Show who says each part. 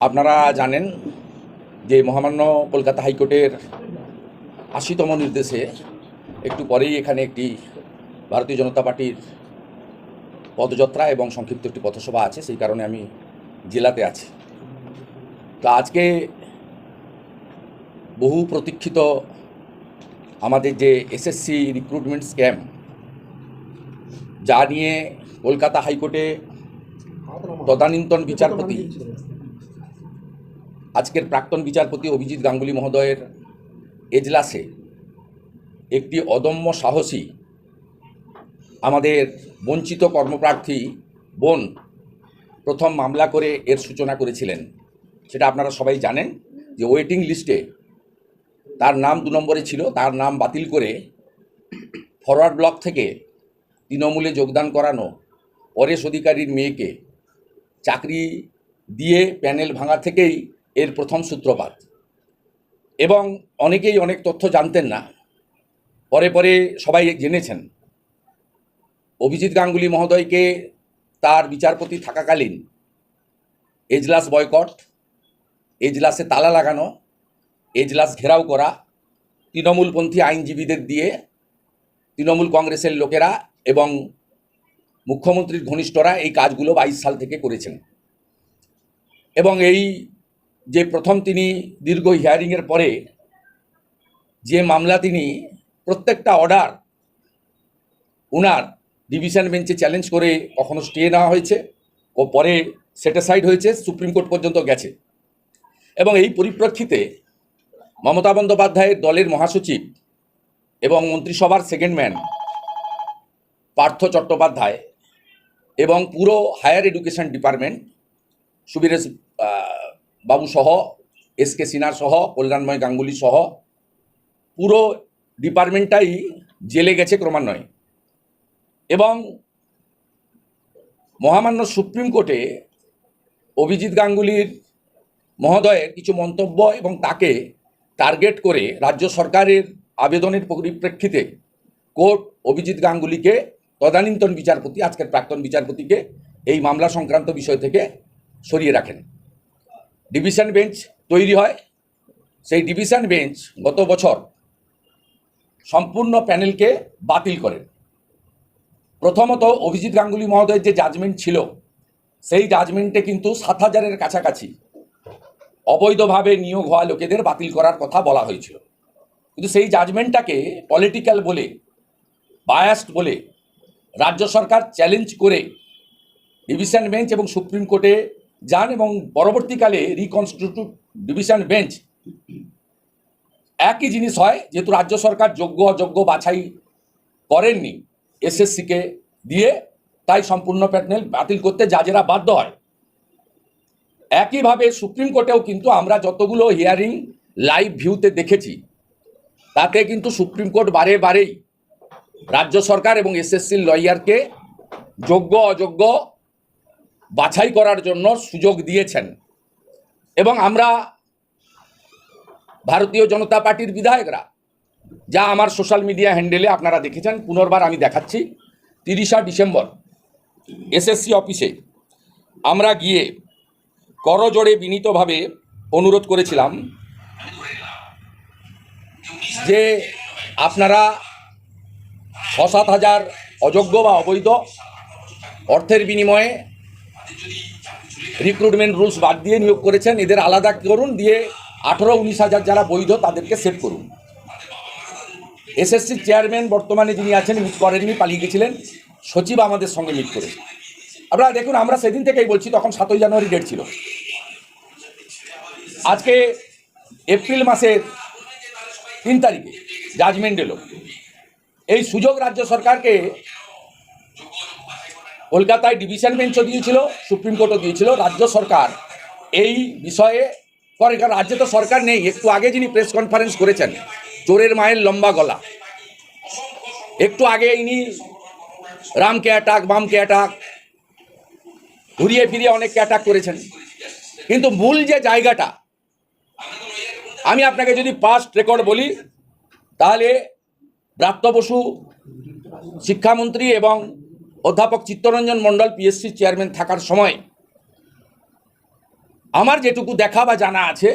Speaker 1: আপনারা জানেন যে মহামান্য কলকাতা হাইকোর্টের আশিতম নির্দেশে একটু পরেই এখানে একটি ভারতীয় জনতা পার্টির পদযাত্রা এবং সংক্ষিপ্ত একটি পথসভা আছে, সেই কারণে আমি জেলাতে আছি। তো আজকে বহু প্রতীক্ষিত আমাদের যে এসএসসি রিক্রুটমেন্ট স্ক্যাম যা নিয়ে কলকাতা হাইকোর্টে তদানীন্তন বিচারপতি আজকের প্রাক্তন বিচারপতি অভিজিৎ গাঙ্গুলি মহোদয়ের এজলাসে একটি অদম্য সাহসী আমাদের বঞ্চিত কর্মপ্রার্থী বোন প্রথম মামলা করে এর সূচনা করেছিলেন। সেটা আপনারা সবাই জানেন যে ওয়েটিং লিস্টে তার নাম দু নম্বরে ছিল, তার নাম বাতিল করে ফরওয়ার্ড ব্লক থেকে তৃণমূলে যোগদান করানো পরেশ অধিকারীর মেয়েকে চাকরি দিয়ে প্যানেল ভাঙা থেকেই এর প্রথম সূত্রপাত। এবং অনেকেই অনেক তথ্য জানতেন না। পরে পরে সবাই জেনেছেন। অভিজিৎ গাঙ্গুলি মহোদয়কে তার বিচারপতি থাকাকালীন এজলাস বয়কট, এজলাসে তালা লাগানো, এজলাস ঘেরাও করা, তৃণমূলপন্থী আইনজীবীদের দিয়ে তৃণমূল কংগ্রেসের লোকেরা এবং মুখ্যমন্ত্রীর ঘনিষ্ঠরা এই কাজগুলো বাইশ সাল থেকে করেছেন। এবং এই যে প্রথম তিনি দীর্ঘ হিয়ারিংয়ের পরে যে মামলা তিনি প্রত্যেকটা অর্ডার উনার ডিভিশন বেঞ্চে চ্যালেঞ্জ করে কখনো স্টে নেওয়া হয়েছে ও পরে সেটিসাইড হয়েছে, সুপ্রিম কোর্ট পর্যন্ত গেছে। এবং এই পরিপ্রেক্ষিতে মমতা বন্দ্যোপাধ্যায়ের দলের মহাসচিব এবং মন্ত্রিসভার সেকেন্ড ম্যান পার্থ চট্টোপাধ্যায় এবং পুরো হায়ার এডুকেশন ডিপার্টমেন্ট সুবীরেশ বাবু সহ, এস কে সিনহা সহ, কল্যাণময় গাঙ্গুলি সহ, পুরো ডিপার্টমেন্টটাই জেলে গেছে ক্রমান্বয়ে। এবং মহামান্য সুপ্রিম কোর্টে অভিজিৎ গাঙ্গুলির মহোদয়ের কিছু মন্তব্য এবং তাকে টার্গেট করে রাজ্য সরকারের আবেদনের পরিপ্রেক্ষিতে কোর্ট অভিজিৎ গাঙ্গুলিকে তদানীন্তন বিচারপতি, আজকের প্রাক্তন বিচারপতিকে এই মামলা সংক্রান্ত বিষয় থেকে সরিয়ে রাখেন। ডিভিশন বেঞ্চ তৈরি হয়। সেই ডিভিশন বেঞ্চ গত বছর সম্পূর্ণ প্যানেলকে বাতিল করেন। প্রথমত অভিজিৎ গাঙ্গুলি মহোদয়ের যে জাজমেন্ট ছিল, সেই জাজমেন্টে কিন্তু সাত হাজারের কাছাকাছি অবৈধভাবে নিয়োগ হওয়া লোকেদের বাতিল করার কথা বলা হয়েছিল। কিন্তু সেই জাজমেন্টটাকে পলিটিক্যাল বলে বায়াস্ট বলে রাজ্য সরকার চ্যালেঞ্জ করে ডিভিশন বেঞ্চ এবং সুপ্রিম কোর্টে যান এবং পরবর্তীকালে রিকনস্টিটিউট ডিভিশন বেঞ্চ একই জিনিস হয়, যেহেতু রাজ্য সরকার যোগ্য অযোগ্য বাছাই করেননি এসএসসিকে দিয়ে, তাই সম্পূর্ণ প্যানেল বাতিল করতে জাজেরা বাধ্য হয়। একইভাবে সুপ্রিম কোর্টেও কিন্তু আমরা যতগুলো হিয়ারিং লাইভ ভিউতে দেখেছি, তাতে কিন্তু সুপ্রিম কোর্ট বারে বারেই রাজ্য সরকার এবং এসএসসির লয়ারকে যোগ্য অযোগ্য বাছাই করার জন্য সুযোগ দিয়েছেন। এবং আমরা ভারতীয় জনতা পার্টির বিধায়করা, যা আমার সোশ্যাল মিডিয়া হ্যান্ডেলে আপনারা দেখেছেন, পুনর্বার আমি দেখাচ্ছি, তিরিশা ডিসেম্বর, এসএসসি অফিসে আমরা গিয়ে করজোড়ে বিনীতভাবে অনুরোধ করেছিলাম যে আপনারা ছ সাত হাজার অযোগ্য বা অবৈধ অর্থের বিনিময়ে রিক্রুটমেন্ট রুলস বাদ দিয়ে নিয়োগ করেছেন। এদের আলাদা করুন, দিয়ে আঠেরো, উনিশ হাজার যারা বৈধ তাদেরকে সেট করুন। এসএসসি চেয়ারম্যান বর্তমানে যিনি আছেন মিট করেননি, পালিয়ে গেছিলেন। সচিব আমাদের সঙ্গে মিট করে আপনারা দেখুন, আমরা সেদিন থেকেই বলছি, তখন সাতই জানুয়ারি ডেট ছিল। আজকে এপ্রিল মাসের তিন তারিখে জাজমেন্ট এলো। এই সুযোগ রাজ্য সরকারকে কলকাতায় ডিভিশন বেঞ্চও দিয়েছিল, সুপ্রিম কোর্টও দিয়েছিল, রাজ্য সরকার। এই বিষয়ে করে, কারণ রাজ্যে তো সরকার নেই, একটু আগে যিনি প্রেস কনফারেন্স করেছেন, চোরের মায়ের লম্বা গলা। একটু আগে ইনি রামকে অ্যাটাক বামকে অ্যাটাক ঘুরিয়ে ফিরিয়ে অনেককে অ্যাটাক করেছেন। কিন্তু মূল যে জায়গাটা, আমি আপনাকে যদি পাস্ট রেকর্ড বলি, তাহলে ব্রাত্য বসু, শিক্ষামন্ত্রী এবং অধ্যাপক চিত্তরঞ্জন মণ্ডল পিএসসি চেয়ারম্যান থাকার সময় আমার যেটুকু দেখা বা জানা আছে